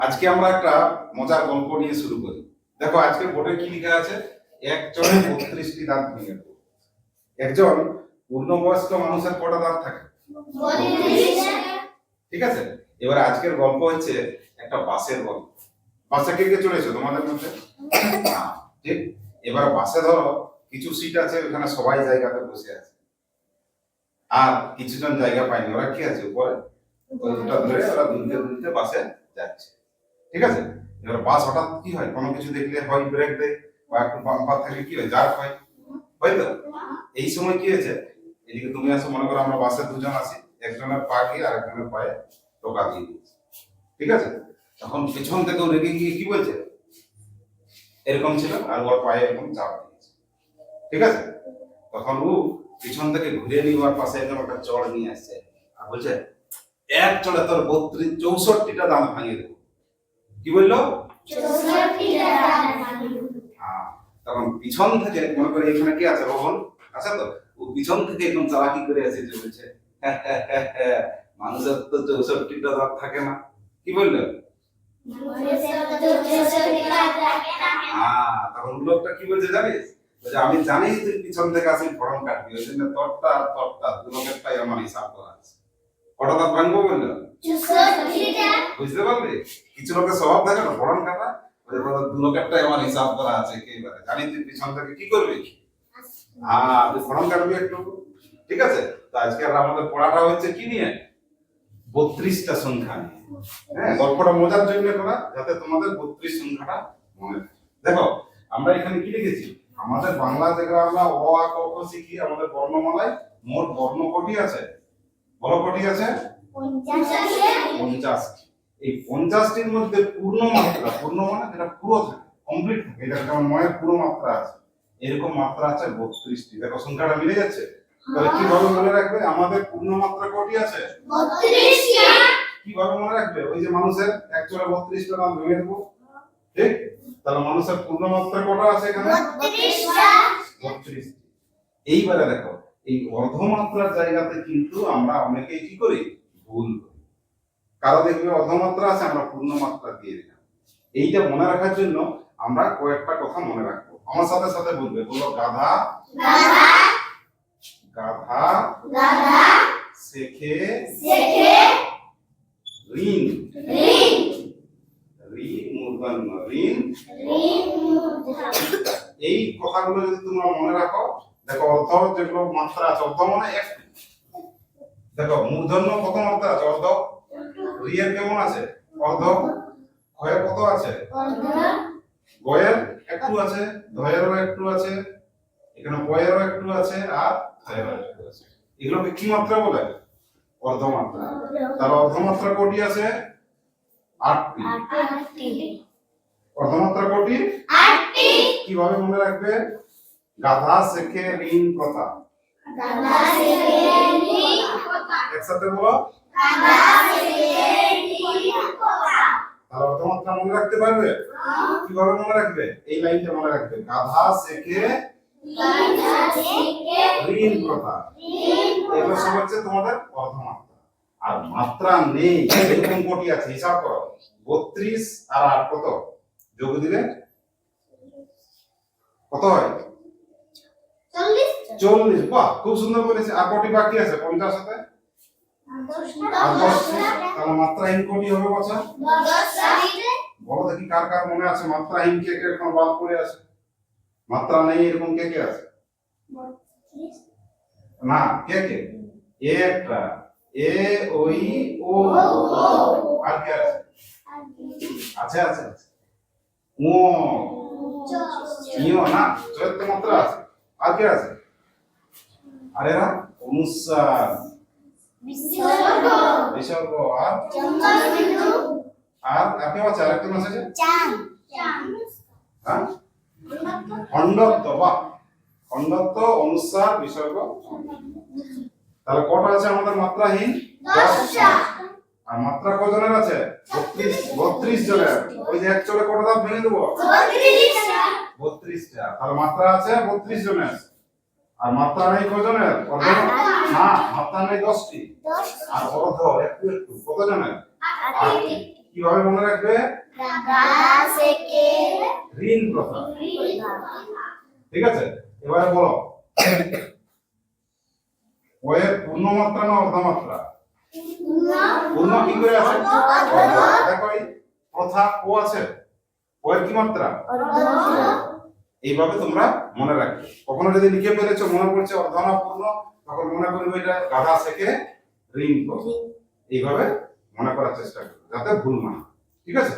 আজকে আমরা একটা মজার গল্প নিয়ে শুরু করি। দেখো আজকে বোর্ডে কি লেখা আছে? এক চড়ে বত্রিশটি দাঁত ভেঙে একজন পূর্ণবয়স্ক মানুষের কটা দাঁত থাকে? ঠিক আছে? এবার আজকের গল্প হচ্ছে একটা বাসের গল্প। বাসে কে কে চলেছো তোমাদের মধ্যে? ঠিক? এবার বাসে ধরো কিছু সিট আছে ওখানে সবাই জায়গাতে বসে আছে। আর কিছুজন জায়গা পায়নি। ওরা কি আছে উপরে? ওরা দুলতে দুলতে বাসে যাচ্ছে। ঠিক আছে? এবার বাস হঠাৎ কি হয়? কোনো কিছু দেখলে হয় ব্রেক দেয় বা একটু বাম্পার থাকলে কি হয়? জার্ক হয়। হয় তো? এই সময় কি হয়েছে? এদিকে তুমি আসো, মনে করো আমরা বাসে দুজন আছি। একজনের পা গিয়ে আর একজনের পায়ে টোকা দিয়ে দিয়েছি। ঠিক আছে? তখন পেছন থেকে রেগে গিয়ে কি বলছে? এরকম ছিল আর ওর পায়ে এরকম চাপ দিয়েছে। ঠিক আছে? তখন ও পিছন থেকে ঘুরে নিয়ে ওর পাশে একদম একটা চড় নিয়ে আসছে। আর বলছে, এক চড়ে তোর বত্রিশ, চৌষট্টিটা দাম ভাঙিয়ে দেবো। কি বলল? হ্যাঁ, তখন পিছন থেকে মনে করে এখানে কি আছে রোহন? আছে তো? ও পিছন থেকে একদম চালাকি করে আছে যে বলছে মানুষের তো চৌষট্টিটা দাঁত থাকে না। কি বলল? হ্যাঁ তখন লোকটা কি বলছে জানিস? আমি জানি তুই পিছন থেকে আসি ফরম কাটবি। ওই জন্য তোরটা আর তোরটা দু লোকেরটাই আমার হিসাব করা আছে। কটা দাঁত ভাঙবো বলল? বুঝতে পারলি? কিছু লোকের স্বভাব থাকে না ফরম কাটা ওই দু লোকেরটাই আমার হিসাব করা আছে, কে এবারে জানি তুই পিছন থেকে কি করবি? হ্যাঁ তুই ফরম কাটবি একটু? ঠিক আছে? তো আজকে আমাদের পড়াটা হচ্ছে কি নিয়ে? বত্রিশটা সংখ্যা হ্যাঁ গল্পটা মজার জন্য করা, যাতে তোমাদের বত্রিশ সংখ্যাটা মনে দেখো, আমরা এখানে কি লিখেছি? আমাদের বাংলা থেকে আমরা অ, আ, ক শিখি আমাদের বর্ণমালায় মোট বর্ণ কটি আছে। বলো কটি আছে পঞ্চাশটি এই পঞ্চাশটির মধ্যে পূর্ণ মাত্রা পূর্ণ মানে যেটা পুরো থাকে কমপ্লিট থাকে। এটা যেমন ময়ের পুরো মাত্রা আছে এরকম মাত্রা আছে বত্রিশটি দেখো সংখ্যাটা মিলে যাচ্ছে তাহলে কীভাবে মনে রাখবে? আমাদের পূর্ণ মাত্রা কটি আছে? কীভাবে মনে রাখবে? ওই যে মানুষের একচুয়ালি বত্রিশটা নাম ভেঙে দেবো ঠিক? তাহলে মানুষের পূর্ণ মাত্রা কটা আছে এখানে? বত্রিশ এইবারে দেখো এই অর্ধমাত্রার জায়গাতে কিন্তু আমরা অনেকেই কি করি? ভুল করি। কারও দেখবে অর্ধমাত্রা আছে আমরা পূর্ণ মাত্রা দিয়ে দিলাম। এইটা মনে রাখার জন্য আমরা কয়েকটা কথা মনে রাখব। আমার সাথে সাথে বলবে বলো গাধা গাধা। শেখে। ঋণ। ঋণ। এই কথাগুলো যদি তোমরা মনে রাখো দেখো অর্ধ যেগুলো মাত্রা আছে অর্ধ মানে এক। দেখো মূর্ধন্য কত মাত্রা আছে অর্ধ? রিয়ের কেমন আছে? অর্ধ? ক্ষয়ের কত আছে? গয়ের একটু আছে ধয়েরও একটু আছে এখানে বয়েরও একটু আছে আর ক্ষয়েরও একটু আছে। এগুলোকে কি মাত্রা বলে? অর্ধমাত্রা তাহলে অর্ধমাত্রা কোটি আছে আটটি। অর্ধমাত্রা কোটি? কীভাবে মনে রাখবে? গাধা শেখে ঋণ কথা। একসাথে বলো। তাহলে অর্ধমাত্রা মনে রাখতে পারবে? কীভাবে মনে রাখবে? এই লাইনটা মনে রাখবে। গাধা শেখে, ঋণ কথা এগুলো সব হচ্ছে তোমাদের অর্ধমাত্রা। আর মাত্রা নেই, এরকম কোটি আছে, হিসাব করো। বত্রিশ আর আট কত? যোগ দিলে? কত হয়? চল্লিশ? বাহ খুব সুন্দর বলেছে। আর কোটি বাকি আছে পঞ্চাশ সাথে আর দশটি। তাহলে মাত্রাহীন কোটি হবে বলো দেখি কার কার মনে আছে মাত্রাহীন কে কে এখন বাদ পড়ে আছে? মাত্রা নেই এরকম কে কে আছে? না কে কে? এ একটা। এ ওই ও। আর কে আছে? আছে আছে আছে। ও। ইও না চৈত্র মাত্রা আছে। আর কে আছে? আর এরা অনুসার বিসর্গ আর? আর? আর কেউ আছে আরেকজন আছে যে হ্যাঁ? খণ্ডত্ব বা খণ্ডত্ব অনুসার বিসর্গ তাহলে কটা আছে আমাদের মাত্রাহীন? দশটা। আর মাত্রা কজনের আছে? বত্রিশ বত্রিশ জনের। ওই যে এক চলে কটা দাঁত ভেঙে দেবো? বত্রিশটা। তাহলে মাত্রা আছে বত্রিশ জনের। আর মাত্রা নেই কজনের না, মাত্রা নেই দশটি। আর অর্ধ একটু একটু। কত জনের কীভাবে মনে রাখবে? ঋণ প্রথা। ঠিক আছে? এবারে বলো। কয়ের পূর্ণমাত্রা না অর্ধমাত্রা? পূর্ণ কি করে আছে? দেখো প্রথা ও আছে। কয়ের কি মাত্রা? এইভাবে তোমরা মনে রাখবে। কখনো যদি লিখে ফেলেছো, মনে পড়ছে অর্ধনা পূর্ণ তখন মনে করবে এটা গাধা থেকে ঋণ এইভাবে মনে করার চেষ্টা করবে, যাতে ভুল না। ঠিক আছে?